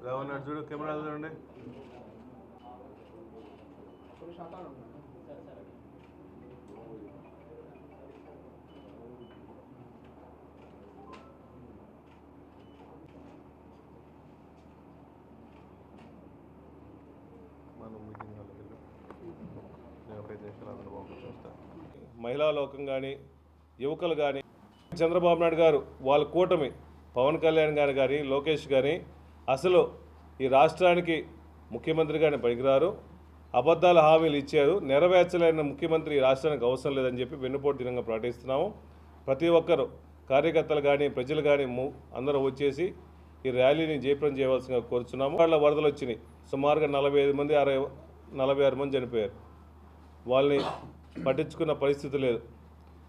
ఎలా ఉన్నాడు చూడు కెమెరా చూడండి. మనం మీటింగ్ నేను నిమిషాలు మహిళా లోకం కానీ యువకులు కానీ చంద్రబాబు నాయుడు గారు వాళ్ళ కూటమి పవన్ కళ్యాణ్ గారు కానీ లోకేష్ కానీ అసలు ఈ రాష్ట్రానికి ముఖ్యమంత్రి కానీ పనికిరారు. అబద్ధాల హామీలు ఇచ్చారు. నెరవేర్చలేని ముఖ్యమంత్రి ఈ రాష్ట్రానికి అవసరం లేదని చెప్పి వెన్నుపోటు దినంగా ప్రకటిస్తున్నాము ప్రతి ఒక్కరు కార్యకర్తలు కానీ ప్రజలు కానీ ము- అందరూ వచ్చేసి ఈ ర్యాలీని జయప్రం చేయవలసిందిగా కోరుచున్నాము. వాళ్ళ వరదలు వచ్చినాయి. సుమారుగా నలభై ఐదు మంది అరవై నలభై ఆరు మంది చనిపోయారు. వాళ్ళని పట్టించుకున్న పరిస్థితి లేదు.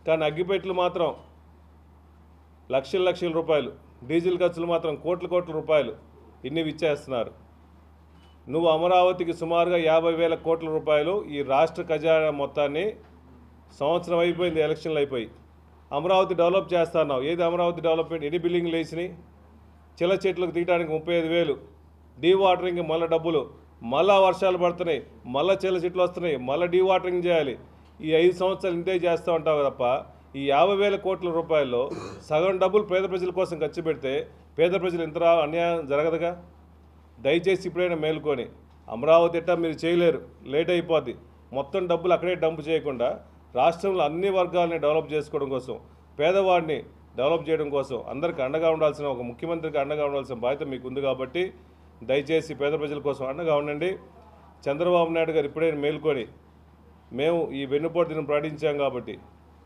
కానీ అగ్గిపెట్లు మాత్రం లక్షల లక్షల రూపాయలు డీజిల్ ఖర్చులు మాత్రం కోట్ల కోట్ల రూపాయలు. ఇన్ని ఇచ్చేస్తున్నారు నువ్వు అమరావతికి సుమారుగా యాభై వేల కోట్ల రూపాయలు ఈ రాష్ట్ర ఖజానా మొత్తాన్ని సంవత్సరం అయిపోయింది ఎలక్షన్లు అయిపోయి. అమరావతి డెవలప్ చేస్తున్నావు. ఏది అమరావతి డెవలప్మెంట్? ఎన్ని బిల్డింగ్లు వేసినాయి? చిల్ల చెట్లకు తీయడానికి ముప్పై ఐదు వేలు. డీ వాటరింగ్కి మళ్ళీ డబ్బులు. మళ్ళా వర్షాలు పడుతున్నాయి. మళ్ళీ చిల్ల చెట్లు వస్తున్నాయి. మళ్ళీ డీ వాటరింగ్ చేయాలి. ఈ ఐదు సంవత్సరాలు ఇంతే చేస్తూ ఉంటావు తప్ప ఈ యాభై వేల కోట్ల రూపాయల్లో సగం డబ్బులు పేద ప్రజల కోసం ఖర్చు పెడితే పేద ప్రజలు ఇంత అన్యాయం జరగదుగా? దయచేసి ఇప్పుడైనా మేలుకొని అమరావతి ఎట్టా మీరు చేయలేరు లేట్ అయిపోద్ది. మొత్తం డబ్బులు అక్కడే డంప్ చేయకుండా రాష్ట్రంలో అన్ని వర్గాలని డెవలప్ చేసుకోవడం కోసం పేదవాడిని డెవలప్ చేయడం కోసం అందరికీ అండగా ఉండాల్సిన ఒక ముఖ్యమంత్రికి అండగా ఉండాల్సిన బాధ్యత మీకు ఉంది కాబట్టి దయచేసి పేద ప్రజల కోసం అండగా ఉండండి. చంద్రబాబు నాయుడు గారు ఇప్పుడే మేల్కొని మేము ఈ వెన్నుపోటు దినం ప్రకటించాం కాబట్టి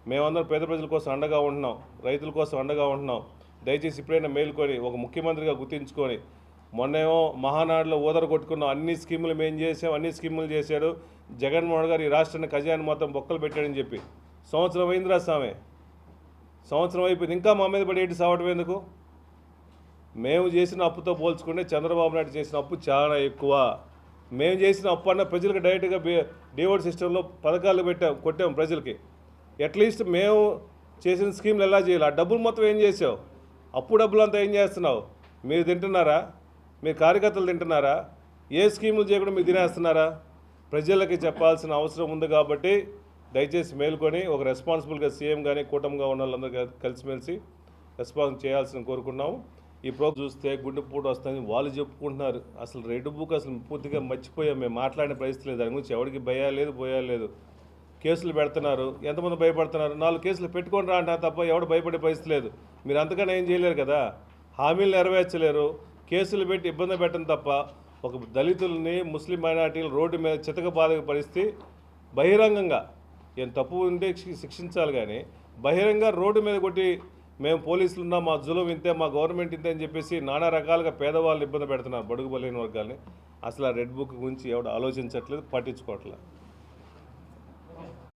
మేమందరం పేద ప్రజల కోసం అండగా ఉంటున్నాం రైతుల కోసం అండగా ఉంటున్నాం. దయచేసి ఇప్పుడైనా మేల్కొని ఒక ముఖ్యమంత్రిగా గుర్తించుకొని మొన్నేమో మహానాడులో ఊదర కొట్టుకున్నాం అన్ని స్కీములు మేము చేసాం అన్ని స్కీములు చేశాడు. జగన్మోహన్ గారు ఈ రాష్ట్రాన్ని ఖజాన్ మొత్తం బొక్కలు పెట్టాడని చెప్పి. సంవత్సరం అయిందిరా స్వామి సంవత్సరం అయిపోయింది. ఇంకా మా మీద పడి ఏంటి సావటం ఎందుకు? మేము చేసిన అప్పుతో పోల్చుకుంటే చంద్రబాబు నాయుడు చేసిన అప్పు చాలా ఎక్కువ. మేము చేసిన అప్పు అన్న ప్రజలకు డైరెక్ట్గా డివోడ్ సిస్టంలో పథకాలు పెట్టాం కొట్టాం ప్రజలకి. అట్లీస్ట్ మేము చేసిన స్కీమ్లు ఎలా చేయాలి? ఆ డబ్బులు మొత్తం ఏం చేసావు? అప్పు డబ్బులు అంతా ఏం చేస్తున్నావు? మీరు తింటున్నారా? మీ కార్యకర్తలు తింటున్నారా? ఏ స్కీములు చేయకుండా మీరు తినేస్తున్నారా? ప్రజలకి చెప్పాల్సిన అవసరం ఉంది కాబట్టి దయచేసి మేల్కొని ఒక రెస్పాన్సిబుల్గా సీఎం కానీ కూటమిగా ఉన్న వాళ్ళందరూ కలిసిమెలిసి రెస్పాన్స్ చేయాల్సిన కోరుకున్నాము ఈ ప్రోగ్రామ్ చూస్తే గుండెపోటు వస్తుందని వాళ్ళు చెప్పుకుంటున్నారు. అసలు రెడ్ బుక్ అసలు పూర్తిగా మర్చిపోయాం. మేము మాట్లాడిన పరిస్థితి లేదు. దాని గురించి ఎవరికి భయాలేదు పోయాలేదు కేసులు పెడుతున్నారు ఎంతమంది భయపడుతున్నారు నాలుగు కేసులు పెట్టుకొని రా అంటున్నారు తప్ప ఎవడు భయపడే పరిస్థితి లేదు. మీరు అంతకన్నా ఏం చేయలేరు కదా? హామీలు నెరవేర్చలేరు కేసులు పెట్టి ఇబ్బంది పెట్టడం తప్ప ఒక దళితుల్ని ముస్లిం మైనార్టీలు రోడ్డు మీద చితక బాధక పరిస్థితి బహిరంగంగా. ఏం తప్పు ఉంటే శిక్షించాలి కానీ బహిరంగ రోడ్డు మీద కొట్టి మేము పోలీసులు ఉన్నా మా జులం ఇంతే మా గవర్నమెంట్ ఇంతే అని చెప్పేసి నానా రకాలుగా పేదవాళ్ళు ఇబ్బంది పెడుతున్నారు బడుగు బలైన వర్గాల్ని. అసలు ఆ రెడ్ బుక్ గురించి ఎవడు ఆలోచించట్లేదు పట్టించుకోవట్లేదు.